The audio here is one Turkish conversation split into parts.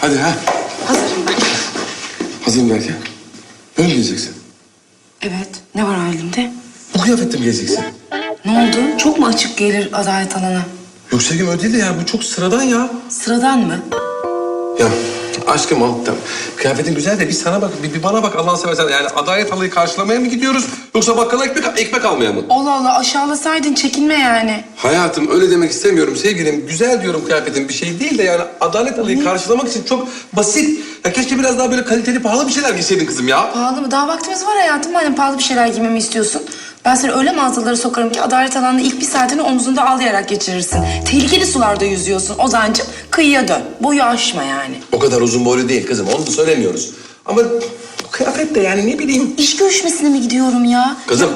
Hadi ha. Hazırım ben. Hazırım derken. Böyle mi geleceksin? Evet. Ne var halimde? Bu kıyafette mi geleceksin? Ne oldu? Çok mu açık gelir adalet alana? Yok sevgilim öyle değil de ya. Bu çok sıradan ya. Sıradan mı? Ya aşkım al tamam. Kıyafetin güzel de bir sana bak, bir, bir bana bak Allah'ını seversen. Yani adalet halayı karşılamaya mı gidiyoruz? Yoksa bakkala ekmek, ekmek almaya mı? Allah Allah aşağılasaydın çekinme yani. Hayatım öyle demek istemiyorum sevgilim. Güzel diyorum kıyafetin bir şey değil de yani adalet halayı karşılamak için çok basit. Ya keşke biraz daha böyle kaliteli pahalı bir şeyler giyseydin kızım ya. Pahalı mı? Daha vaktimiz var hayatım. Madem pahalı bir şeyler giymemi istiyorsun. Ben seni öyle mağazalara sokarım ki adalet alanında ilk bir saatini omzunda ağlayarak geçirirsin. Tehlikeli sularda yüzüyorsun Ozan'cığım. Kıyıya dön. Boyu aşma yani. O kadar uzun boylu değil kızım onu da söylemiyoruz. Ama kıyafet de yani ne bileyim. İş görüşmesine mi gidiyorum ya? Kızım.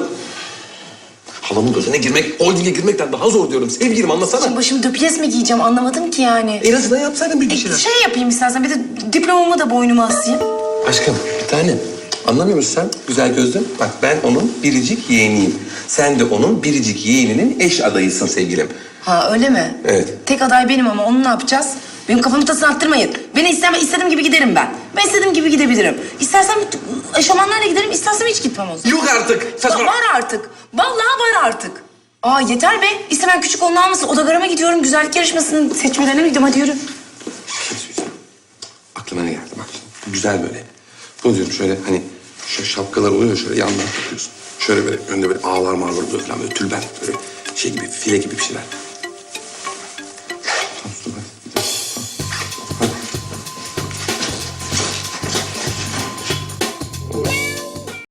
Halamın gözüne girmek, holdinge girmekten daha zor diyorum. Sevgilim anlasana. Şimdi başımı döpiyes mi giyeceğim anlamadım ki yani. En azından yapsaydın bir, bir E, şeyler. şey yapayım istersen bir de diplomamı da boynuma asayım. Aşkım bir tane. Anlamıyor musun sen güzel gözlüm? Bak ben onun biricik yeğeniyim. Sen de onun biricik yeğeninin eş adayısın sevgilim. Ha öyle mi? Evet. Tek aday benim ama onu ne yapacağız? Benim kafamı tasını attırmayın. Beni istem istediğim gibi giderim ben. Ben istediğim gibi gidebilirim. İstersem eşofmanlarla giderim, istersem hiç gitmem o zaman. Yok artık. Saçma. var artık. Vallahi var artık. Aa yeter be. İstemem küçük onun almasın. Odagarama gidiyorum. Güzellik yarışmasının seçmelerine mi gidiyorum? Hadi yürü. Şey. Aklıma ne geldi bak Güzel böyle. Bunu diyorum şöyle hani şu şapkalar oluyor şöyle yandan takıyorsun. Şöyle böyle önde böyle ağlar mağlar oluyor falan böyle tülbent böyle şey gibi file gibi bir şeyler.